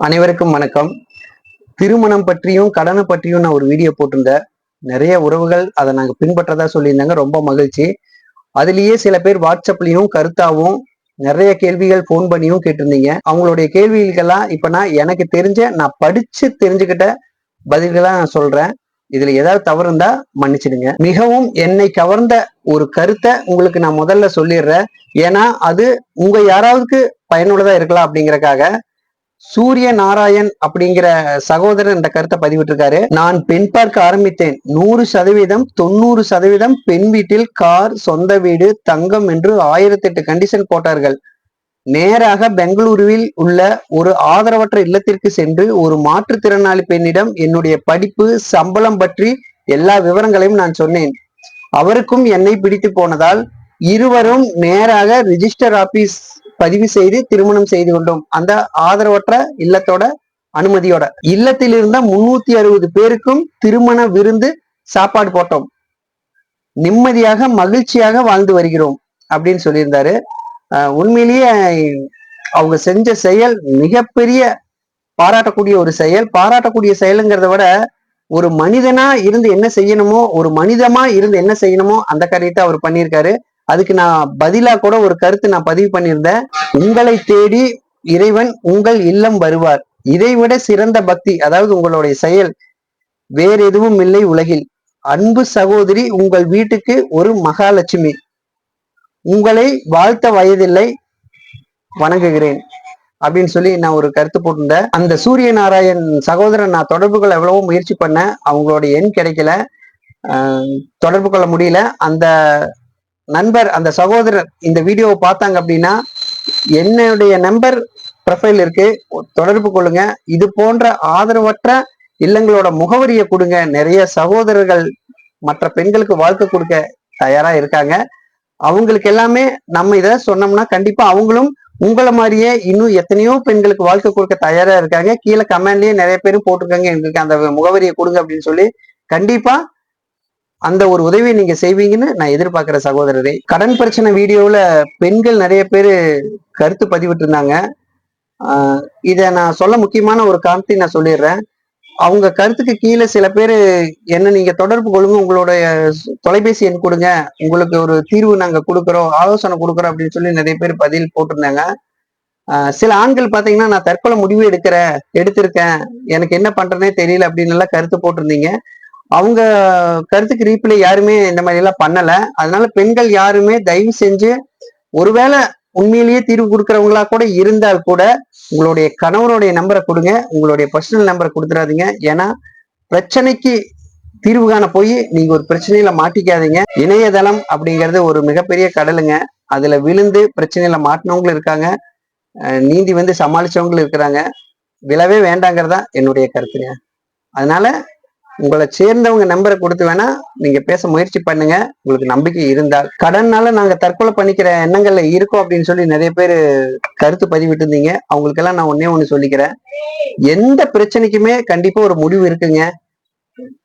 அனைவருக்கும் வணக்கம். திருமணம் பற்றியும் கடனை பற்றியும் நான் ஒரு வீடியோ போட்டிருந்தேன். நிறைய உறவுகள் அதை நாங்க பின்பற்றதா சொல்லியிருந்தாங்க. ரொம்ப மகிழ்ச்சி. அதுலயே சில பேர் வாட்ஸ்அப்லயும் கருத்தாவும் நிறைய கேள்விகள் ஃபோன் பண்ணியும் கேட்டிருந்தீங்க. அவங்களுடைய கேள்விகளுக்கெல்லாம் இப்ப நான் எனக்கு தெரிஞ்ச நான் படிச்சு தெரிஞ்சுக்கிட்ட பதில்களா நான் சொல்றேன். இதுல ஏதாவது தவறு இருந்தா மன்னிச்சிடுங்க. மிகவும் என்னை கவர்ந்த ஒரு கருத்தை உங்களுக்கு நான் முதல்ல சொல்லிடுறேன். ஏன்னா அது உங்க யாராவதுக்கு பயனுள்ளதா இருக்கலாம் அப்படிங்கறக்காக சூரிய நாராயண் அப்படிங்கிற சகோதரர் இந்த கருத்தை பதிவிட்டிருக்காரு. நான் பெண் பார்க்க ஆரம்பித்தேன். நூறு சதவீதம் தொண்ணூறு சதவீதம் பெண் வீட்டில் கார் சொந்த வீடு தங்கம் என்று ஆயிரத்தி எட்டு கண்டிஷன் போட்டார்கள். நேராக பெங்களூருவில் உள்ள ஒரு ஆதரவற்ற இல்லத்திற்கு சென்று ஒரு மாற்றுத்திறனாளி பெண்ணிடம் என்னுடைய படிப்பு சம்பளம் பற்றி எல்லா விவரங்களையும் நான் சொன்னேன். அவருக்கும் என்னை பிடித்து போனதால் இருவரும் நேராக ரிஜிஸ்டர் ஆபீஸ் பதிவு செய்து திருமணம் செய்து கொண்டோம். அந்த ஆதரவற்ற இல்லத்தோட அனுமதியோட. இல்லத்தில் இருந்த முன்னூத்தி அறுபது பேருக்கும் திருமண விருந்து சாப்பாடு போட்டோம். நிம்மதியாக மகிழ்ச்சியாக வாழ்ந்து வருகிறோம் அப்படின்னு சொல்லியிருந்தாரு. ஆஹ் உண்மையிலேயே அவங்க செஞ்ச செயல் மிகப்பெரிய பாராட்டக்கூடிய ஒரு செயல். பாராட்டக்கூடிய செயலுங்கிறத விட ஒரு மனிதனா இருந்து என்ன செய்யணுமோ ஒரு மனிதமா இருந்து என்ன செய்யணுமோ அந்த காரியத்தை அவர் பண்ணியிருக்காரு. அதுக்கு நான் பதிலா கூட ஒரு கருத்து நான் பதிவு பண்ணியிருந்தேன். உங்களை தேடி இறைவன் உங்கள் இல்லம் வருவார். இதைவிட சிறந்த பக்தி அதாவது உங்களுடைய செயல் வேற எதுவும் இல்லை உலகில். அன்பு சகோதரி உங்கள் வீட்டுக்கு ஒரு மகாலட்சுமி. உங்களை வாழ்த்த வயதில்லை வணங்குகிறேன் அப்படின்னு சொல்லி நான் ஒரு கருத்து போட்டிருந்தேன். அந்த சூரிய நாராயண் சகோதரன் நான் தொடர்புகள் எவ்வளவோ முயற்சி பண்ணேன். அவங்களோட எண் கிடைக்கல. தொடர்பு கொள்ள முடியல. அந்த நண்பர் அந்த சகோதரர் இந்த வீடியோவை பார்த்தாங்க அப்படின்னா என்னுடைய நம்பர் ப்ரொஃபைல் இருக்கு. தொடர்பு கொள்ளுங்க. இது போன்ற ஆதரவற்ற இல்லங்களோட முகவரியை கொடுங்க. நிறைய சகோதரர்கள் மற்ற பெண்களுக்கு வாழ்க்கை கொடுக்க தயாரா இருக்காங்க. அவங்களுக்கு எல்லாமே நம்ம இதை சொன்னோம்னா கண்டிப்பா அவங்களும் உங்களை மாதிரியே இன்னும் எத்தனையோ பெண்களுக்கு வாழ்க்கை கொடுக்க தயாரா இருக்காங்க. கீழே கமெண்ட்லயே நிறைய பேரும் போட்டிருக்காங்க. எங்களுக்கு அந்த முகவரியை கொடுங்க அப்படின்னு சொல்லி கண்டிப்பா அந்த ஒரு உதவியை நீங்க செய்வீங்கன்னு நான் எதிர்பார்க்கிற சகோதரரே. கடன் பிரச்சனை வீடியோவில் பெண்கள் நிறைய பேர் கருத்து பதிவிட்டு இருந்தாங்க இதை நான் சொல்ல முக்கியமான ஒரு காரணத்தை நான் சொல்லிடுறேன். அவங்க கருத்துக்கு கீழே சில பேர் என்ன நீங்க தொடர்பு கொள்ளுங்க உங்களுடைய தொலைபேசி எண் கொடுங்க உங்களுக்கு ஒரு தீர்வு நாங்க கொடுக்குறோம் ஆலோசனை கொடுக்குறோம் அப்படின்னு சொல்லி நிறைய பேர் பதில் போட்டிருந்தாங்க. சில ஆண்கள் பாத்தீங்கன்னா நான் தற்கொலை முடிவு எடுக்கிறேன் எடுத்திருக்கேன் எனக்கு என்ன பண்றேனே தெரியல அப்படின்னு எல்லாம் கருத்து போட்டிருந்தீங்க. அவங்க கருத்துக்கு ரீப்ளை யாருமே இந்த மாதிரி எல்லாம் பண்ணல. அதனால பெண்கள் யாருமே தயவு செஞ்சு ஒருவேளை உண்மையிலேயே தீர்வு கொடுக்கறவங்களா கூட இருந்தால் கூட உங்களுடைய கணவருடைய நம்பரை கொடுங்க. உங்களுடைய பர்சனல் நம்பரை கொடுத்துடாதீங்க. ஏன்னா பிரச்சனைக்கு தீர்வு காண போய் நீங்க ஒரு பிரச்சனையில மாட்டிக்காதீங்க. இணையதளம் அப்படிங்கிறது ஒரு மிகப்பெரிய கடலுங்க. அதுல விழுந்து பிரச்சனையில மாட்டினவங்களும் இருக்காங்க. நீந்தி வந்து சமாளிச்சவங்களும் இருக்கிறாங்க. விழவே வேண்டாங்கிறதா என்னுடைய கருத்துங்க. அதனால உங்களை சேர்ந்தவங்க நம்பரை கொடுத்து வேணா நீங்க பேச முயற்சி பண்ணுங்க. உங்களுக்கு நம்பிக்கை இருந்தால். கடன்னால நாங்க தற்கொலை பண்ணிக்கிற எண்ணங்கள்ல இருக்கோம் அப்படின்னு சொல்லி நிறைய பேர் கருத்து பதிவிட்டு இருந்தீங்க அவங்களுக்கெல்லாம் நான் ஒன்னே ஒண்ணு சொல்லிக்கிறேன். எந்த பிரச்சனைக்குமே கண்டிப்பா ஒரு முடிவு இருக்குங்க.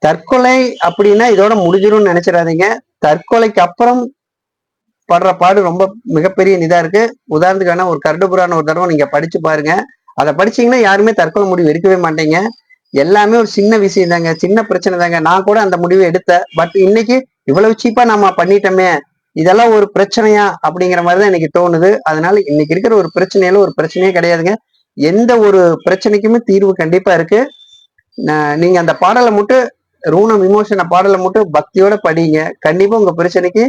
தற்கொலை அப்படின்னா இதோட முடிஞ்சிரும்னு நினைச்சிடாதீங்க. தற்கொலைக்கு அப்புறம் படுற பாடு ரொம்ப மிகப்பெரிய இதா இருக்கு. உதாரணத்துக்கான ஒரு கருடபுரான ஒரு தடவை நீங்க படிச்சு பாருங்க. அதை படிச்சீங்கன்னா யாருமே தற்கொலை முடிவு எடுக்கவே மாட்டீங்க. எல்லாமே ஒரு சின்ன விஷயம் தாங்க சின்ன பிரச்சனை தாங்க. நான் கூட அந்த முடிவை எடுத்தேன். பட் இன்னைக்கு இவ்வளவு சீப்பா நம்ம பண்ணிட்டோமே இதெல்லாம் ஒரு பிரச்சனையா அப்படிங்கிற மாதிரி தான் எனக்கு தோணுது. அதனால இன்னைக்கு இருக்கிற ஒரு பிரச்சனையில ஒரு பிரச்சனையே கிடையாதுங்க. எந்த ஒரு பிரச்சனைக்குமே தீர்வு கண்டிப்பா இருக்கு. நீங்க அந்த பாடலை மட்டும் ரூணம் விமோசன பாடலை மட்டும் பக்தியோட படிங்க. கண்டிப்பா உங்க பிரச்சனைக்கு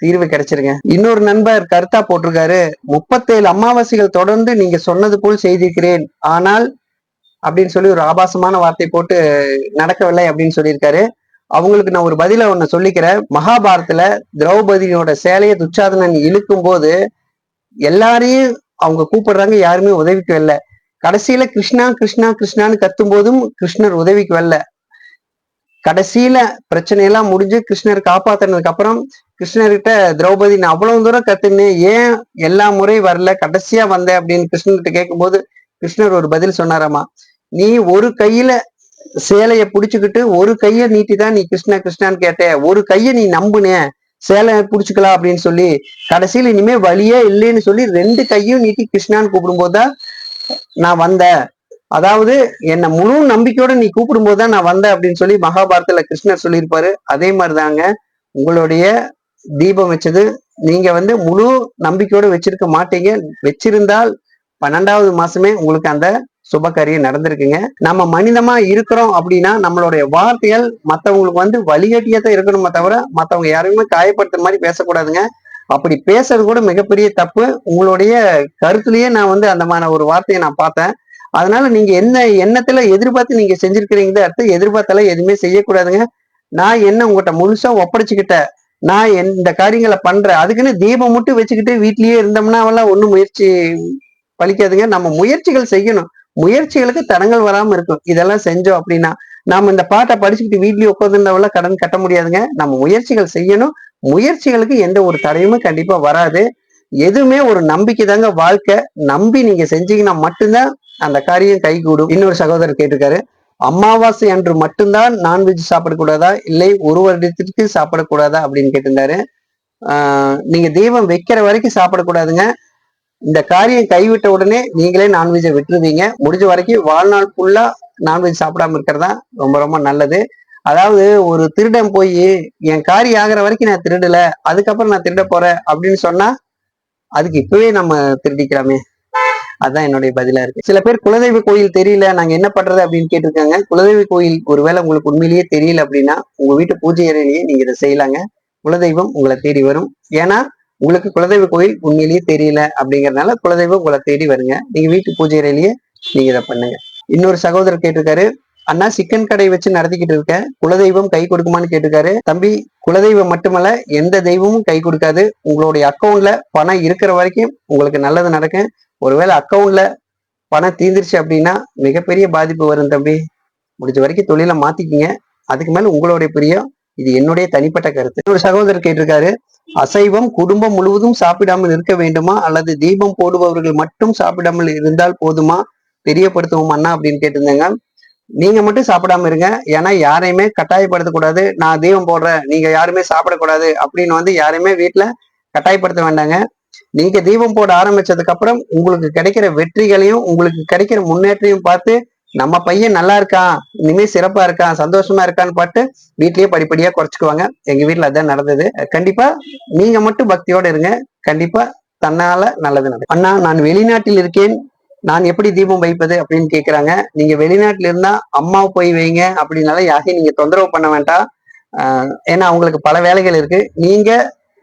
தீர்வு கிடைச்சிருங்க. இன்னொரு நண்பர் கருத்தா போட்டிருக்காரு. முப்பத்தேழு அமாவாசைகள் தொடர்ந்து நீங்க சொன்னது போல் செய்திருக்கிறேன். ஆனால் அப்படின்னு சொல்லி ஒரு ஆபாசமான வார்த்தை போட்டு நடக்கவில்லை அப்படின்னு சொல்லியிருக்காரு. அவங்களுக்கு நான் ஒரு பதில ஒண்ணு சொல்லிக்கிறேன். மகாபாரத்துல திரௌபதியோட சேலையை துச்சாதனன் இழுக்கும் போது எல்லாரையும் அவங்க கூப்பிடுறாங்க யாருமே உதவிக்கு வரல. கடைசியில கிருஷ்ணா கிருஷ்ணா கிருஷ்ணான்னு கத்தும் போதும் கிருஷ்ணர் உதவிக்கு வரல. கடைசியில பிரச்சனை எல்லாம் முடிஞ்சு கிருஷ்ணர் காப்பாத்துனதுக்கு அப்புறம் கிருஷ்ணர்கிட்ட திரௌபதி நான் அவ்வளவு தூரம் கத்துனேன். ஏன் எல்லா முறையும் வரல? கடைசியா வந்த அப்படின்னு கிருஷ்ணர்கிட்ட கேட்கும்போது கிருஷ்ணர் ஒரு பதில் சொன்னாராமா நீ ஒரு கையில சேலைய புடிச்சுக்கிட்டு ஒரு கைய நீட்டி தான் நீ கிருஷ்ணா கிருஷ்ணான்னு கேட்ட ஒரு கைய நீ நம்புனே சேலை புடிச்சுக்கலாம் அப்படின்னு சொல்லி கடைசியில இனிமே வழியே இல்லைன்னு சொல்லி ரெண்டு கையும் நீட்டி கிருஷ்ணான்னு கூப்பிடும்போது தான் நான் வந்தேன். அதாவது என்ன முழு நம்பிக்கையோட நீ கூப்பிடும்போது தான் நான் வந்தேன் அப்படின்னு சொல்லி மகாபாரதத்துல கிருஷ்ணர் சொல்லியிருப்பாரு. அதே மாதிரிதாங்க உங்களுடைய தீபம் வச்சது. நீங்க வந்து முழு நம்பிக்கையோட வச்சிருக்க மாட்டீங்க. வச்சிருந்தால் பன்னெண்டாவது மாசமே உங்களுக்கு அந்த சுப காரியம் நடந்திருக்குங்க. நம்ம மனிதமா இருக்கிறோம் அப்படின்னா நம்மளுடைய வார்த்தைகள் மற்றவங்களுக்கு வந்து வழிகட்டியா தான் இருக்கணுமே தவிர மற்றவங்க யாரையுமே காயப்படுத்துற மாதிரி பேசக்கூடாதுங்க. அப்படி பேசுறது கூட மிகப்பெரிய தப்பு. உங்களுடைய கருத்துலயே நான் வந்து அந்த மாதிரி ஒரு வார்த்தையை நான் பார்த்தேன். அதனால நீங்க என்ன எண்ணத்துல எதிர்பார்த்து நீங்க செஞ்சிருக்கிறீங்க அர்த்தம் எதிர்பார்த்தால எதுவுமே செய்யக்கூடாதுங்க. நான் என்ன உங்ககிட்ட முழுசா ஒப்படைச்சுக்கிட்ட நான் இந்த காரியங்களை பண்றேன். அதுக்குன்னு தீபம் மட்டும் வச்சுக்கிட்டு வீட்லயே இருந்தோம்னா எல்லாம் ஒன்றும் முயற்சி பழிக்காதுங்க. நம்ம முயற்சிகள் செய்யணும். முயற்சிகளுக்கு தடங்கள் வராம இருக்கும். இதெல்லாம் செஞ்சோம் அப்படின்னா நாம இந்த பாட்டை படிச்சுக்கிட்டு வீட்லயே உட்காந்துருந்தவெல்லாம் கடன் கட்ட முடியாதுங்க. நம்ம முயற்சிகள் செய்யணும். முயற்சிகளுக்கு எந்த ஒரு தடையுமே கண்டிப்பா வராது. எதுவுமே ஒரு நம்பிக்கை தாங்க வாழ்க்கை. நம்பி நீங்க செஞ்சீங்கன்னா மட்டும்தான் அந்த காரியம் கைகூடும். இன்னொரு சகோதரர் கேட்டிருக்காரு அமாவாசை அன்று மட்டும்தான் நான்வெஜ் சாப்பிடக்கூடாதா? இல்லை ஒரு வருடத்திற்கு சாப்பிடக்கூடாதா? அப்படின்னு கேட்டிருந்தாரு. ஆஹ் நீங்க தெய்வம் வைக்கிற வரைக்கும் சாப்பிடக்கூடாதுங்க. இந்த காரியம் கைவிட்ட உடனே நீங்களே நான்வெஜ்ஜை விட்டுருவீங்க. முடிஞ்ச வரைக்கும் வாழ்நாள் ஃபுல்லா நான்வெஜ் சாப்பிடாம இருக்கிறதா ரொம்ப ரொம்ப நல்லது. அதாவது ஒரு திருடன் போய் என் காரியம் ஆகிற வரைக்கும் நான் திருடல அதுக்கப்புறம் நான் திருட போறேன் அப்படின்னு சொன்னா அதுக்கு இப்பவே நம்ம திருடிக்கலாமே. அதான் என்னுடைய பதிலா இருக்கு. சில பேர் குலதெய்வ கோயில் தெரியல நாங்க என்ன பண்றது அப்படின்னு கேட்டிருக்காங்க. குலதெய்வ கோயில் ஒருவேளை உங்களுக்கு உண்மையிலேயே தெரியல அப்படின்னா உங்க வீட்டு பூஜை அறையிலேயே நீங்க இதை செய்யலாங்க. குலதெய்வம் உங்களை தேடி வரும். ஏன்னா உங்களுக்கு குலதெய்வ கோயில் உண்மையிலேயே தெரியல அப்படிங்கறதுனால குலதெய்வம் உங்களை தேடி வருங்க. நீங்க வீட்டு பூஜை அறையிலேயே நீங்க இதை பண்ணுங்க. இன்னொரு சகோதரர் கேட்டிருக்காரு அண்ணா சிக்கன் கடை வச்சு நடத்திக்கிட்டு இருக்கேன் குலதெய்வம் கை கொடுக்குமான்னு கேட்டிருக்காரு. தம்பி குலதெய்வம் மட்டுமல்ல எந்த தெய்வமும் கை கொடுக்காது. உங்களுடைய அக்கௌண்ட்ல பணம் இருக்கிற வரைக்கும் உங்களுக்கு நல்லது நடக்கும். ஒருவேளை அக்கௌண்ட்ல பணம் தீந்துருச்சு அப்படின்னா மிகப்பெரிய பாதிப்பு வரும் தம்பி. முடிஞ்ச வரைக்கும் தொழிலை மாத்திக்கிங்க. அதுக்கு மேல உங்களுடைய பிரியம். இது என்னுடைய தனிப்பட்ட கருத்து. ஒரு சகோதரர் கேட்டிருக்காரு அசைவம் குடும்பம் முழுவதும் சாப்பிடாமல் இருக்க வேண்டுமா? அல்லது தீபம் போடுபவர்கள் மட்டும் சாப்பிடாமல் இருந்தால் போதுமா? தெரியப்படுத்துவோம் அண்ணா அப்படின்னு கேட்டிருந்தாங்க. நீங்க மட்டும் சாப்பிடாம இருங்க. ஏன்னா யாரையுமே கட்டாயப்படுத்தக்கூடாது நான் தீபம் போடுறேன். நீங்க யாருமே சாப்பிடக்கூடாது அப்படின்னு வந்து யாரையுமே வீட்டுல கட்டாயப்படுத்த வேண்டாங்க. நீங்க தீபம் போட ஆரம்பிச்சதுக்கு அப்புறம் உங்களுக்கு கிடைக்கிற வெற்றிகளையும் உங்களுக்கு கிடைக்கிற முன்னேற்றையும் பார்த்து நம்ம பையன் நல்லா இருக்கான் இனிமே சிறப்பா இருக்கான் சந்தோஷமா இருக்கான்னு பார்த்து வீட்லயே படிப்படியா குறைச்சிக்குவாங்க. எங்க வீட்டுல அதான் நடந்தது. கண்டிப்பா நீங்க மட்டும் பக்தியோட இருங்க. கண்டிப்பா தன்னால நல்லது நடக்கும். அண்ணா நான் வெளிநாட்டில் இருக்கேன். நான் எப்படி தீபம் வைப்பது அப்படின்னு கேக்குறாங்க. நீங்க வெளிநாட்டுல இருந்தா அம்மா போய் வைங்க அப்படின்னால யாரையும் நீங்க தொந்தரவு பண்ண வேண்டாம். ஏன்னா அவங்களுக்கு பல வேலைகள் இருக்கு. நீங்க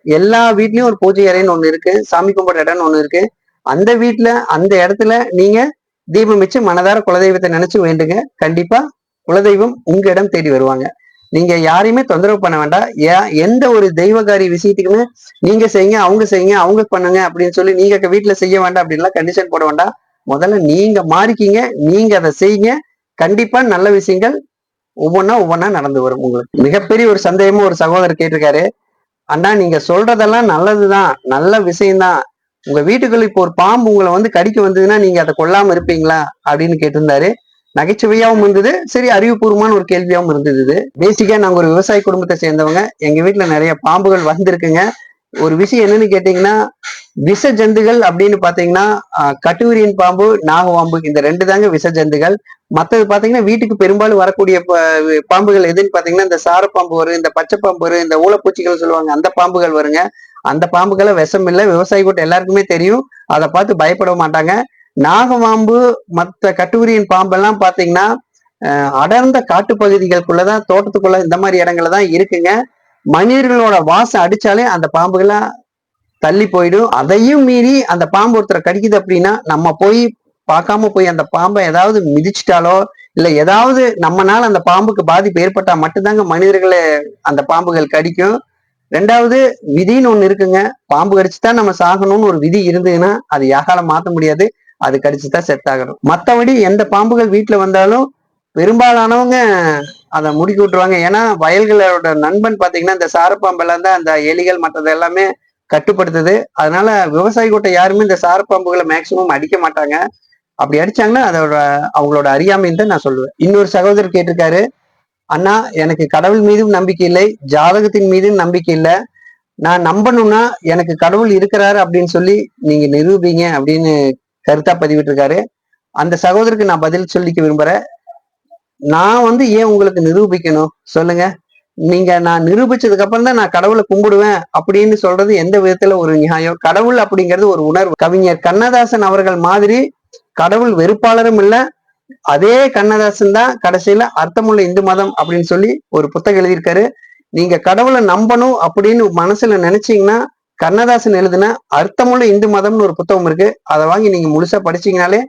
எல்லா வீட்லயும் ஒரு பூஜை அறைன்னு ஒண்ணு இருக்கு. சாமி கும்பிட்ற இடம்னு ஒண்ணு இருக்கு. அந்த வீட்டுல அந்த இடத்துல நீங்க தீபம் வச்சு மனதார குலதெய்வத்தை நினைச்சு வேண்டுங்க. கண்டிப்பா குலதெய்வம் உங்க இடம் தேடி வருவாங்க. நீங்க யாரையுமே தொந்தரவு பண்ண வேண்டாம். ஏன் எந்த ஒரு தெய்வகாரி விஷயத்துக்குமே நீங்க செய்யுங்க அவங்க செய்யுங்க அவங்க பண்ணுங்க அப்படின்னு சொல்லி நீங்க வீட்டுல செய்ய வேண்டாம் அப்படின்லாம் கண்டிஷன் போட வேண்டாம். முதல்ல நீங்க மாறிக்கிங்க நீங்க அதை செய்யுங்க. கண்டிப்பா நல்ல விஷயங்கள் ஒவ்வொன்றா ஒவ்வொன்றா நடந்து வரும் உங்களுக்கு. மிகப்பெரிய ஒரு சந்தேகமும் ஒரு சகோதரர் கேட்டிருக்காரு. அண்ணா நீங்க சொல்றதெல்லாம் நல்லதுதான் நல்ல விஷயம்தான். உங்க வீட்டுக்குள்ள இப்போ ஒரு பாம்பு உங்களை வந்து கடிக்க வந்ததுன்னா நீங்க அதை கொல்லாம இருப்பீங்களா அப்படின்னு கேட்டிருந்தாரு. நகைச்சுவையாவும் இருந்தது. சரி அறிவுபூர்வமான ஒரு கேள்வியாவும் இருந்தது. பேசிக்கா நாங்க ஒரு விவசாய குடும்பத்தை சேர்ந்தவங்க. எங்க வீட்டுல நிறைய பாம்புகள் வந்திருக்குங்க. ஒரு விஷயம் என்னன்னு கேட்டீங்கன்னா விஷ ஜந்துகள் அப்படின்னு பாத்தீங்கன்னா கட்டுவிரியன் பாம்பு நாகவாம்பு இந்த ரெண்டு தாங்க விஷ ஜந்துகள் மற்றது பாத்தீங்கன்னா வீட்டுக்கு பெரும்பாலும் வரக்கூடிய பாம்புகள் எதுன்னு பாத்தீங்கன்னா இந்த சாரப்பாம்பு வரும் இந்த பச்சை பாம்பு வரும் இந்த ஊழப்பூச்சிகள் சொல்லுவாங்க அந்த பாம்புகள் வருங்க. அந்த பாம்புக்கெல்லாம் விஷம் இல்லை. விவசாயி கூட்டம் எல்லாருக்குமே தெரியும். அதை பார்த்து பயப்பட மாட்டாங்க. நாகமாம்பு மற்ற கட்டுவிரியின் பாம்பெல்லாம் பார்த்தீங்கன்னா அடர்ந்த காட்டுப்பகுதிகளுக்குள்ளதான் தோட்டத்துக்குள்ள இந்த மாதிரி இடங்கள்ல தான் இருக்குங்க. மனிதர்களோட வாசம் அடிச்சாலே அந்த பாம்புகள்லாம் தள்ளி போயிடும். அதையும் மீறி அந்த பாம்பு ஒருத்தரை கடிக்குது அப்படின்னா நம்ம போய் பார்க்காம போய் அந்த பாம்பை ஏதாவது மிதிச்சிட்டாலோ இல்லை ஏதாவது நம்மனால அந்த பாம்புக்கு பாதிப்பு ஏற்பட்டா மட்டும்தாங்க மனிதர்களை அந்த பாம்புகள் கடிக்கும். ரெண்டாவது விதின்னு ஒண்ணு இருக்குங்க. பாம்பு கடிச்சுதான் நம்ம சாகணும்னு ஒரு விதி இருந்ததுன்னா அது யாகால மாத்த முடியாது. அது கடிச்சுதான் செட் ஆகணும். மற்றபடி எந்த பாம்புகள் வீட்டுல வந்தாலும் பெரும்பாலானவங்க அதை முடுக்கி விட்டுருவாங்க. ஏன்னா வயல்களோட நண்பன் பாத்தீங்கன்னா இந்த சாரப்பாம்பெல்லாம் தான் அந்த எலிகள் மற்றது எல்லாமே கட்டுப்படுத்துது. அதனால விவசாயி கூட்டம் யாருமே இந்த சாரப்பாம்புகளை மேக்சிமம் அடிக்க மாட்டாங்க. அப்படி அடிச்சாங்கன்னா அதோட அவங்களோட அறியாமைன்னு தான் நான் சொல்லுவேன். இன்னொரு சகோதரர் கேட்டிருக்காரு. அண்ணா எனக்கு கடவுள் மீதும் நம்பிக்கை இல்லை ஜாதகத்தின் மீதும் நம்பிக்கை இல்லை. நான் நம்பணும்னா எனக்கு கடவுள் இருக்கிறாரு அப்படின்னு சொல்லி நீங்க நிரூபிங்க அப்படின்னு கருத்தா பதிவிட்டிருக்காரு. அந்த சகோதரருக்கு நான் பதில் சொல்லிக்க விரும்புறேன். நான் வந்து ஏன் உங்களுக்கு நிரூபிக்கணும்? சொல்லுங்க. நீங்க நான் நிரூபிச்சதுக்கு அப்புறம் தான் நான் கடவுளை கும்பிடுவேன் அப்படின்னு சொல்றது எந்த விதத்துல ஒரு நியாயம்? கடவுள் அப்படிங்கிறது ஒரு உணர்வு. கவிஞர் கண்ணதாசன் அவர்கள் மாதிரி கடவுள் வெறுப்பாளரும் இல்லை அதே கண்ணதாசன் தான் கடைசியில அர்த்தமுள்ள இந்து மதம் அப்படின்னு சொல்லி ஒரு புத்தகம் எழுதியிருக்காரு. நீங்க கடவுளை நம்பணும் அப்படின்னு மனசுல நினைச்சீங்கன்னா கண்ணதாசன் எழுதின அர்த்தமுள்ள இந்து மதம்னு ஒரு புத்தகம் இருக்கு. அதை வாங்கி நீங்க முழுசா படிச்சீங்கனாலே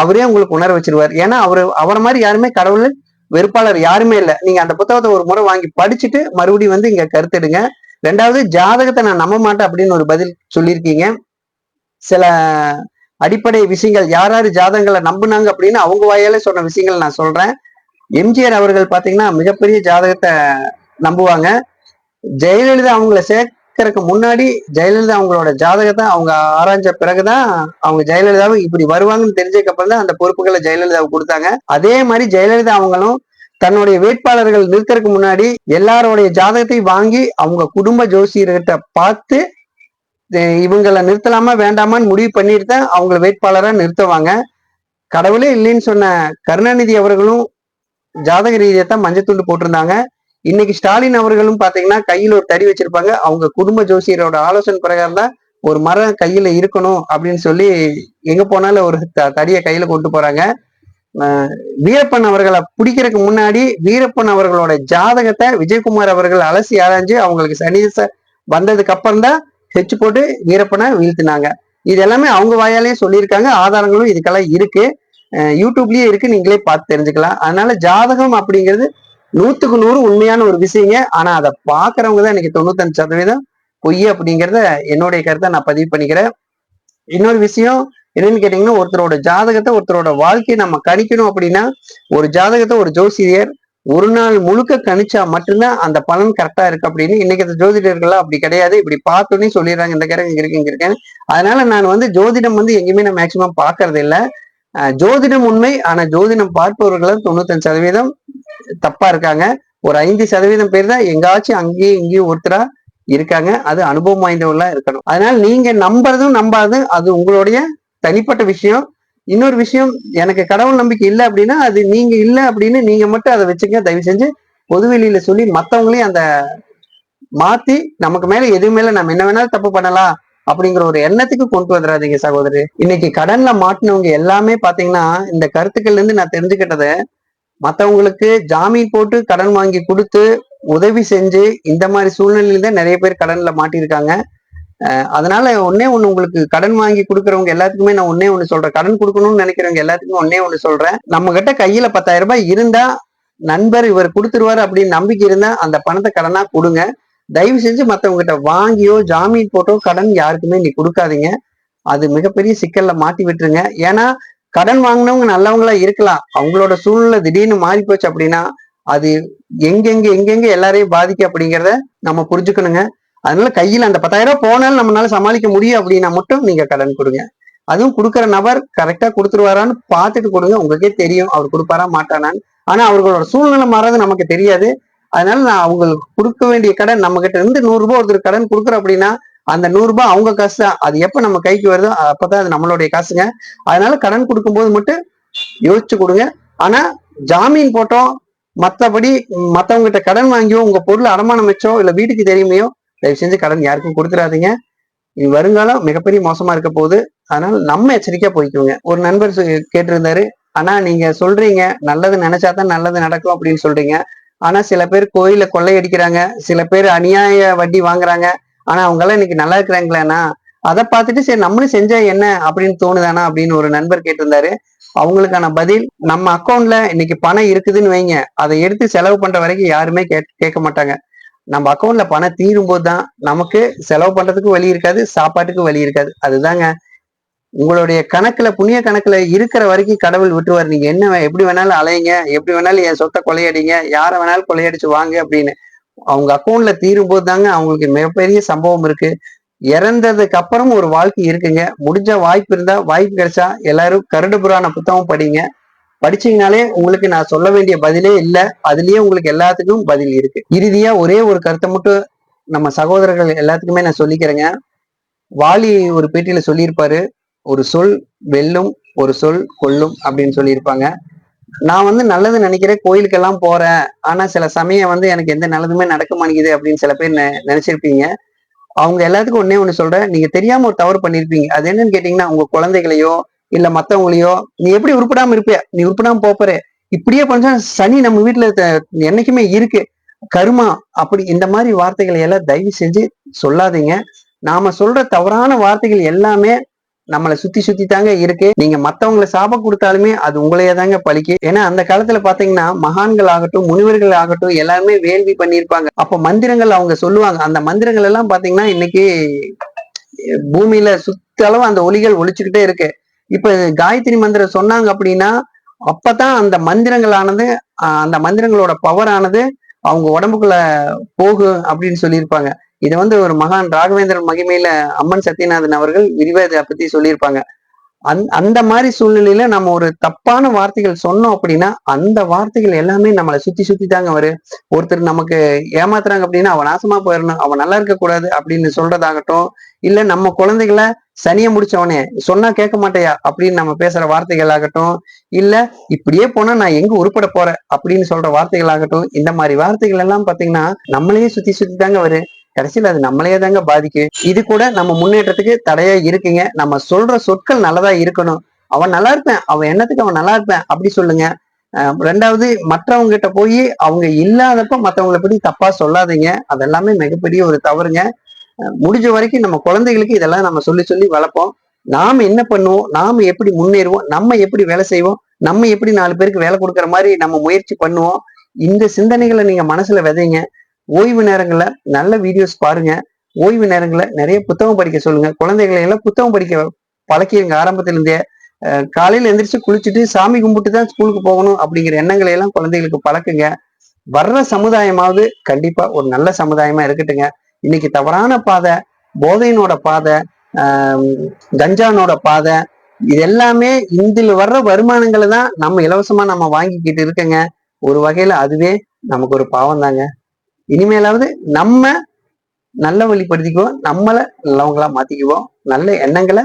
அவரே உங்களுக்கு உணர வச்சிருவார். ஏன்னா அவரு அவரை மாதிரி யாருமே கடவுள் வெறுப்பாளர் யாருமே இல்லை. நீங்க அந்த புத்தகத்தை ஒரு முறை வாங்கி படிச்சுட்டு மறுபடியும் வந்து இங்க கருத்துடுங்க. ரெண்டாவது ஜாதகத்தை நான் நம்ப மாட்டேன் அப்படின்னு ஒரு பதில் சொல்லியிருக்கீங்க. சில அடிப்படை விஷயங்கள் யார் யார் ஜாதகங்களை நம்புனாங்க அப்படின்னு அவங்க வாயாலே சொன்ன விஷயங்கள் நான் சொல்றேன். எம்ஜிஆர் அவர்கள் பாத்தீங்கன்னா மிகப்பெரிய ஜாதகத்தை நம்புவாங்க. ஜெயலலிதா அவங்கள சேர்க்கறதுக்கு முன்னாடி ஜெயலலிதா அவங்களோட ஜாதகத்தை அவங்க ஆராய்ஞ்ச பிறகுதான் அவங்க ஜெயலலிதாவை இப்படி வருவாங்கன்னு தெரிஞ்சதுக்கு அப்புறம் தான் அந்த பொறுப்புகளை ஜெயலலிதாவுக்கு கொடுத்தாங்க. அதே மாதிரி ஜெயலலிதா அவங்களும் தன்னுடைய வேட்பாளர்கள் நிற்கிறதுக்கு முன்னாடி எல்லாரோடைய ஜாதகத்தை வாங்கி அவங்க குடும்ப ஜோசியர்கிட்ட பார்த்து இவங்களை நிறுத்தலாமா வேண்டாமான்னு முடிவு பண்ணிட்டு தான் அவங்கள வேட்பாளராக நிறுத்துவாங்க. கடவுளே இல்லைன்னு சொன்ன கருணாநிதி அவர்களும் ஜாதக ரீதியை தான் மஞ்சத்துண்டு போட்டிருந்தாங்க. இன்னைக்கு ஸ்டாலின் அவர்களும் பாத்தீங்கன்னா கையில் ஒரு தடி வச்சிருப்பாங்க. அவங்க குடும்ப ஜோசியரோட ஆலோசனை பிரகாரம் தான் ஒரு மரம் கையில இருக்கணும் அப்படின்னு சொல்லி எங்க போனாலும் ஒரு த- தடியை கையில கொண்டு போறாங்க. வீரப்பன் அவர்களை பிடிக்கிறதுக்கு முன்னாடி வீரப்பன் அவர்களோட ஜாதகத்தை விஜயகுமார் அவர்கள் அலசி ஆராய்ஞ்சு அவங்களுக்கு சனி வந்ததுக்கு அப்புறம் தான் ஹெச் போட்டு வீரப்பனை வீழ்த்தினாங்க. இது எல்லாமே அவங்க வாயாலேயே சொல்லியிருக்காங்க. ஆதாரங்களும் இதுக்கெல்லாம் இருக்கு. யூடியூப்லயே இருக்கு. நீங்களே பார்த்து தெரிஞ்சுக்கலாம். அதனால ஜாதகம் அப்படிங்கிறது நூத்துக்கு நூறு உண்மையான ஒரு விஷயங்க. ஆனா அதை பாக்குறவங்க தான் இன்னைக்கு தொண்ணூத்தஞ்சு சதவீதம். பொய் அப்படிங்கிறத என்னுடைய கருத்தை நான் பதிவு பண்ணிக்கிறேன். இன்னொரு விஷயம் என்னன்னு கேட்டீங்கன்னா ஒருத்தரோட ஜாதகத்தை ஒருத்தரோட வாழ்க்கையை நம்ம கணிக்கணும் அப்படின்னா ஒரு ஜாதகத்தை ஒரு ஜோசியர் ஒரு நாள் முழுக்க கணிச்சா மட்டும்தான் அந்த பலன் கரெக்டா இருக்கு அப்படின்னு. இன்னைக்கு அந்த ஜோதிடர்கள்லாம் அப்படி கிடையாது. இப்படி பார்த்தோன்னே சொல்லிடுறாங்க. இந்த கிரகம் இங்க இருக்கு இங்க இருக்கேன் அதனால நான் வந்து ஜோதிடம் வந்து எங்கேயுமே நான் மேக்சிமம் பாக்குறது இல்லை. ஜோதிடம் உண்மை. ஆனா ஜோதிடம் பார்ப்பவர்கள் தொண்ணூத்தஞ்சு சதவீதம் தப்பா இருக்காங்க. ஒரு ஐந்து சதவீதம் பேர் தான் எங்காச்சும் அங்கேயும் இங்கேயும் ஒருத்தரா இருக்காங்க. அது அனுபவம் வாய்ந்தவர்களா இருக்கணும். அதனால நீங்க நம்புறதும் நம்பாதும் அது உங்களுடைய தனிப்பட்ட விஷயம். இன்னொரு விஷயம் எனக்கு கடவுள் நம்பிக்கை இல்லை அப்படின்னா அது நீங்க இல்லை அப்படின்னு நீங்க மட்டும் அதை வச்சுக்க தயவு செஞ்சு பொதுவெளியில சொல்லி மத்தவங்களையும் அந்த மாத்தி நமக்கு மேல எது மேல நம்ம என்ன வேணாலும் தப்பு பண்ணலாம் அப்படிங்கிற ஒரு எண்ணத்துக்கு கொண்டு வந்துடாதீங்க சகோதரி. இன்னைக்கு கடன்ல மாட்டினவங்க எல்லாமே பாத்தீங்கன்னா இந்த கருத்துக்கள்ல இருந்து நான் தெரிஞ்சுக்கிட்டத மத்தவங்களுக்கு ஜாமீன் போட்டு கடன் வாங்கி கொடுத்து உதவி செஞ்சு இந்த மாதிரி சூழ்நிலையில தான் நிறைய பேர் கடன்ல மாட்டியிருக்காங்க. அதனால ஒன்னே ஒண்ணு உங்களுக்கு கடன் வாங்கி கொடுக்கறவங்க எல்லாத்துக்குமே நான் ஒன்னே ஒண்ணு சொல்றேன். கடன் கொடுக்கணும்னு நினைக்கிறவங்க எல்லாத்துக்குமே ஒன்னே ஒண்ணு சொல்றேன். நம்ம கிட்ட கையில பத்தாயிரம் ரூபாய் இருந்தா நண்பர் இவர் கொடுத்துருவாரு அப்படின்னு நம்பிக்கை இருந்தா அந்த பணத்தை கடனா கொடுங்க. தயவு செஞ்சு மத்தவங்க கிட்ட வாங்கியோ ஜாமீன் போட்டோ கடன் யாருக்குமே நீ கொடுக்காதீங்க. அது மிகப்பெரிய சிக்கல்ல மாட்டி விட்டுருங்க. ஏன்னா கடன் வாங்கினவங்க நல்லவங்களா இருக்கலாம். அவங்களோட சூழ்நிலை திடீர்னு மாறி போச்சு அப்படின்னா அது எங்கெங்க எங்கெங்க எல்லாரையும் பாதிக்க அப்படிங்கிறத நம்ம புரிஞ்சுக்கணுங்க. அதனால கையில் அந்த பத்தாயிரம் ரூபாய் போனாலும் நம்மளால சமாளிக்க முடியும் அப்படின்னா மட்டும் நீங்க கடன் கொடுங்க. அதுவும் கொடுக்குற நபர் கரெக்டா கொடுத்துருவாரான்னு பார்த்துட்டு கொடுங்க. உங்களுக்கே தெரியும் அவர் கொடுப்பாரா மாட்டானான்னு ஆனா அவர்களோட சூழ்நிலை மாறாது நமக்கு தெரியாது. அதனால நான் அவங்களுக்கு கொடுக்க வேண்டிய கடன் நம்ம கிட்ட இருந்து நூறு ரூபாய் ஒருத்தர் கடன் கொடுக்குறோம் அப்படின்னா அந்த நூறு ரூபாய் அவங்க காசு தான். அது எப்ப நம்ம கைக்கு வருதோ அப்பதான் அது நம்மளுடைய காசுங்க. அதனால கடன் கொடுக்கும்போது மட்டும் யோசிச்சு கொடுங்க. ஆனா ஜாமீன் போட்டோம் மற்றபடி மற்றவங்க கிட்ட கடன் வாங்கியோ உங்க பொருள் அடமானம் வச்சோ இல்ல வீட்டுக்கு தெரியுமையோ தயவு செஞ்சு கடன் யாருக்கும் கொடுத்துடாதீங்க. இது வருங்காலம் மிகப்பெரிய மோசமா இருக்க போகுது. அதனால நம்ம எச்சரிக்கையா போய்க்குவோங்க. ஒரு நண்பர் கேட்டிருந்தாரு ஆனா நீங்க சொல்றீங்க நல்லது நினைச்சாதான் நல்லது நடக்கும் அப்படின்னு சொல்றீங்க. ஆனா சில பேர் கோயில கொள்ளையடிக்கிறாங்க சில பேர் அநியாய வட்டி வாங்குறாங்க. ஆனா அவங்க எல்லாம் இன்னைக்கு நல்லா இருக்கிறாங்களேண்ணா அதை பார்த்துட்டு சரி நம்மளும் செஞ்சா என்ன அப்படின்னு தோணுதானா அப்படின்னு ஒரு நண்பர் கேட்டிருந்தாரு. அவங்களுக்கான பதில் நம்ம அக்கௌண்ட்ல இன்னைக்கு பணம் இருக்குதுன்னு வைங்க. அதை எடுத்து செலவு பண்ற வரைக்கும் யாருமே கேட் கேட்க மாட்டாங்க. நம்ம அக்கௌண்ட்ல பணம் தீரும் போது தான் நமக்கு செலவு பண்றதுக்கு வழி இருக்காது சாப்பாட்டுக்கு வழி இருக்காது. அதுதாங்க. உங்களுடைய கணக்குல புண்ணிய கணக்குல இருக்கிற வரைக்கும் கடவுள் விட்டுருவார். நீங்க என்ன எப்படி வேணாலும் அலையுங்க எப்படி வேணாலும் என் சொத்தை கொள்ளையடிங்க யாரை வேணாலும் கொள்ளையடிச்சு வாங்க அப்படின்னு. அவங்க அக்கௌண்ட்ல தீரும் போது தாங்க அவங்களுக்கு மிகப்பெரிய சம்பவம் இருக்கு. இறந்ததுக்கு அப்புறம் ஒரு வாழ்க்கை இருக்குங்க. முடிஞ்ச வாய்ப்பு இருந்தா வாய்ப்பு கிடைச்சா எல்லாரும் கருடு புராண புத்தகம் படிங்க. படிச்சீங்கனாலே உங்களுக்கு நான் சொல்ல வேண்டிய பதிலே இல்லை. அதுலயே உங்களுக்கு எல்லாத்துக்கும் பதில் இருக்கு. இறுதியா ஒரே ஒரு கருத்தை மட்டும் நம்ம சகோதரர்கள் எல்லாத்துக்குமே நான் சொல்லிக்கிறேங்க. வாலி ஒரு பேட்டியில சொல்லியிருப்பாரு ஒரு சொல் வெல்லும் ஒரு சொல் கொல்லும் அப்படின்னு சொல்லியிருப்பாங்க. நான் வந்து நல்லது நினைக்கிறேன் கோயிலுக்கெல்லாம் போறேன். ஆனா சில சமயம் வந்து எனக்கு எந்த நல்லதுமே நடக்க மாட்டேங்குது அப்படின்னு சில பேர் நெ- நினைச்சிருப்பீங்க. அவங்க எல்லாத்துக்கும் ஒன்னே ஒன்று சொல்றேன். நீங்க தெரியாம ஒரு தவறு பண்ணிருப்பீங்க. அது என்னன்னு கேட்டீங்கன்னா உங்க குழந்தைகளையோ இல்ல மத்தவங்களையோ நீ எப்படி உருப்படாம இருப்பிய? நீ உருப்படாம போற. இப்படியே பண்ணா சனி நம்ம வீட்டுல என்னைக்குமே இருக்கு. கருமா அப்படி இந்த மாதிரி வார்த்தைகளை எல்லாம் தயவு செஞ்சு சொல்லாதீங்க. நாம சொல்ற தவறான வார்த்தைகள் எல்லாமே நம்மளை சுத்தி சுத்தி தாங்க இருக்கு. நீங்க மத்தவங்களை சாப கொடுத்தாலுமே அது உங்களையே தாங்க பழிக்கு. ஏன்னா அந்த காலத்துல பாத்தீங்கன்னா மகான்கள் ஆகட்டும் முனிவர்கள் ஆகட்டும் எல்லாருமே வேள்வி பண்ணியிருப்பாங்க. அப்ப மந்திரங்கள் அவங்க சொல்லுவாங்க. அந்த மந்திரங்கள் எல்லாம் பாத்தீங்கன்னா இன்னைக்கு பூமியில சுத்தளவு அந்த ஒலிகள் ஒழிச்சுக்கிட்டே இருக்கு. இப்ப காயத்ரி மந்திரம் சொன்னாங்க அப்படின்னா அப்பதான் அந்த மந்திரங்களானது அந்த மந்திரங்களோட பவர் ஆனது அவங்க உடம்புக்குள்ள போகும் அப்படின்னு சொல்லியிருப்பாங்க. இதை வந்து ஒரு மகான் ராகவேந்திரன் மகிமையில அம்மன் சத்யநாதன் அவர்கள் விரிவா இதை பத்தி சொல்லியிருப்பாங்க. அந் அந்த மாதிரி சூழ்நிலையில நம்ம ஒரு தப்பான வார்த்தைகள் சொன்னோம் அப்படின்னா அந்த வார்த்தைகள் எல்லாமே நம்மளை சுத்தி சுத்தி தாங்க வரும் ஒருத்தர் நமக்கு ஏமாத்துறாங்க அப்படின்னா அவன் நாசமா போயிடணும் அவன் நல்லா இருக்க கூடாது அப்படின்னு சொல்றதாகட்டும் இல்ல நம்ம குழந்தைகளை சனிய முடிச்சவனே சொன்னா கேட்க மாட்டேயா? அப்படின்னு நம்ம பேசுற வார்த்தைகள் ஆகட்டும் இல்ல இப்படியே போனா நான் எங்க உருப்பட போறேன்? அப்படின்னு சொல்ற வார்த்தைகள் ஆகட்டும் இந்த மாதிரி வார்த்தைகள் எல்லாம் பாத்தீங்கன்னா நம்மளையே சுத்தி சுத்தி தாங்க வரும் கடைசியில் அது நம்மளையே தாங்க பாதிக்கும் இது கூட நம்ம முன்னேற்றத்துக்கு தடையா இருக்குங்க. நம்ம சொல்ற சொற்கள் நல்லதா இருக்கணும். அவன் நல்லா இருப்பேன் அவன் என்னத்துக்கு அவன் நல்லா இருப்பேன்? அப்படி சொல்லுங்க. ரெண்டாவது மற்றவங்க கிட்ட போய் அவங்க இல்லாதப்ப மற்றவங்களை பத்தி தப்பா சொல்லாதீங்க. அதெல்லாமே மிகப்பெரிய ஒரு தவறுங்க. முடிஞ்ச வரைக்கும் நம்ம குழந்தைகளுக்கு இதெல்லாம் நம்ம சொல்லி சொல்லி வளர்ப்போம். நாம் என்ன பண்ணுவோம்? நாம எப்படி முன்னேறுவோம்? நம்ம எப்படி வேலை செய்வோம்? நம்ம எப்படி நாலு பேருக்கு வேலை கொடுக்குற மாதிரி நம்ம முயற்சி பண்ணுவோம்? இந்த சிந்தனைகளை நீங்க மனசுல விதைங்க. ஓய்வு நேரங்கள்ல நல்ல வீடியோஸ் பாருங்க. ஓய்வு நேரங்கள்ல நிறைய புத்தகம் படிக்க சொல்லுங்க. குழந்தைகளை எல்லாம் புத்தகம் படிக்க பழக்கிடுங்க ஆரம்பத்துல காலையில் காலையில எந்திரிச்சு குளிச்சுட்டு சாமி கும்பிட்டு தான் ஸ்கூலுக்கு போகணும் அப்படிங்கிற எண்ணங்களை எல்லாம் குழந்தைகளுக்கு பழக்குங்க. வர்ற சமுதாயமாவது கண்டிப்பா ஒரு நல்ல சமுதாயமா இருக்கட்டுங்க. இன்னைக்கு தவறான பாதை போதையினோட பாதை ஆஹ் கஞ்சானோட பாதை இது எல்லாமே இதில் வர்ற வருமானங்களை தான் நம்ம இலவசமா நம்ம வாங்கிக்கிட்டு இருக்கங்க. ஒரு வகையில அதுவே நமக்கு ஒரு பாவம் தாங்க இனிமேலாவது நம்ம நல்ல வழிப்படுத்திக்குவோம் நம்மளை நல்லவங்களா மாத்திக்குவோம் நல்ல எண்ணங்களை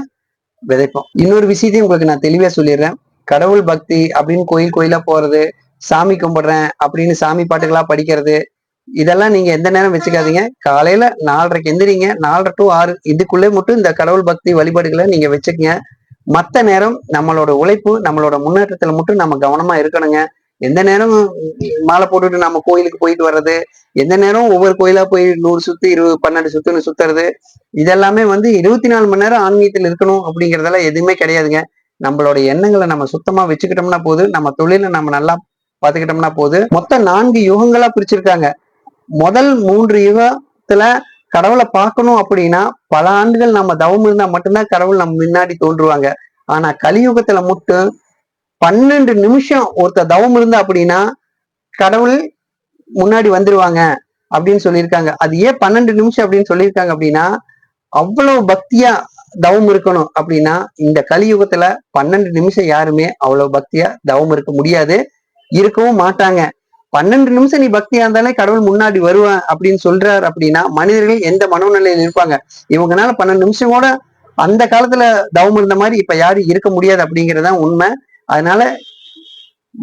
விதைப்போம். இன்னொரு விஷயத்தையும் உங்களுக்கு நான் தெளிவா சொல்லிடுறேன். கடவுள் பக்தி அப்படின்னு கோயில் கோயிலா போறது சாமி கும்பிடுறேன் அப்படின்னு சாமி பாட்டுகளா படிக்கிறது இதெல்லாம் நீங்க எந்த நேரம் வச்சுக்காதீங்க. காலையில நாலரைக்கு எந்திரிங்க. நாலரை டு ஆறு இதுக்குள்ளே மட்டும் இந்த கடவுள் பக்தி வழிபாடுகளை நீங்க வச்சுக்கங்க. மற்ற நேரம் நம்மளோட உழைப்பு நம்மளோட முன்னேற்றத்துல மட்டும் நம்ம கவனமா இருக்கணுங்க. எந்த நேரம் மாலை போட்டுட்டு நம்ம கோயிலுக்கு போயிட்டு வர்றது எந்த நேரம் ஒவ்வொரு கோயிலா போய் நூறு சுத்து இருபது பன்னெண்டு சுத்துன்னு சுத்துறது இதெல்லாமே வந்து இருபத்தி நாலு மணி நேரம் ஆன்மீகத்தில் இருக்கணும் அப்படிங்கறதெல்லாம் எதுவுமே கிடையாதுங்க. நம்மளோட எண்ணங்களை நம்ம சுத்தமா வச்சுக்கிட்டோம்னா போது நம்ம தொழிலை நம்ம நல்லா பாத்துக்கிட்டோம்னா போது மொத்தம் நான்கு யுகங்களா பிரிச்சிருக்காங்க. முதல் மூன்று யுகத்துல கடவுளை பார்க்கணும் அப்படின்னா பல ஆண்டுகள் நம்ம தவம் இருந்தா மட்டும்தான் கடவுள் நம்ம முன்னாடி தோன்றுவாங்க. ஆனா கலியுகத்துல மட்டும் பன்னெண்டு நிமிஷம் ஒருத்தர் தவம் இருந்தா அப்படின்னா கடவுள் முன்னாடி வந்துருவாங்க அப்படின்னு சொல்லியிருக்காங்க. அது ஏன் பன்னெண்டு நிமிஷம் அப்படின்னு சொல்லியிருக்காங்க அப்படின்னா அவ்வளவு பக்தியா தவம் இருக்கணும் அப்படின்னா இந்த கலியுகத்துல பன்னெண்டு நிமிஷம் யாருமே அவ்வளவு பக்தியா தவம் இருக்க முடியாது. இருக்கவும் மாட்டாங்க. பன்னெண்டு நிமிஷம் நீ பக்தியா இருந்தாலே கடவுள் முன்னாடி வருவேன் அப்படின்னு சொல்றாரு அப்படின்னா மனிதர்கள் எந்த மனோநிலையில் இருப்பாங்க? இவங்கனால பன்னெண்டு நிமிஷம் கூட அந்த காலத்துல தவம் இருந்த மாதிரி இப்ப யாரும் இருக்க முடியாது அப்படிங்கறதுதான் உண்மை. அதனால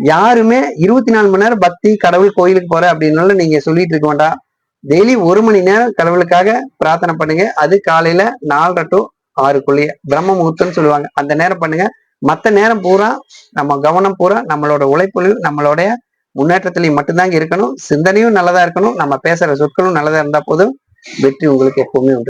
யாருமே இருபத்தி நாலு மணி நேரம் பக்தி கடவுள் கோயிலுக்கு போற அப்படின்னால நீங்க சொல்லிட்டு இருக்க வேண்டாம். டெய்லி ஒரு மணி நேரம் கடவுளுக்காக பிரார்த்தனை பண்ணுங்க. அது காலையில நாலரை டு ஆறுக்குள்ளேயே. பிரம்ம முகூர்த்தம்னு சொல்லுவாங்க. அந்த நேரம் பண்ணுங்க. மத்த நேரம் பூரா நம்ம கவனம் பூரா நம்மளோட உழைப்புகள் நம்மளுடைய முன்னேற்றத்திலையும் மட்டும்தாங்க இருக்கணும். சிந்தனையும் நல்லதா இருக்கணும். நம்ம பேசுற சொற்களும் நல்லதா இருந்தா போதும். வெற்றி உங்களுக்கு எப்பவுமே உண்டு.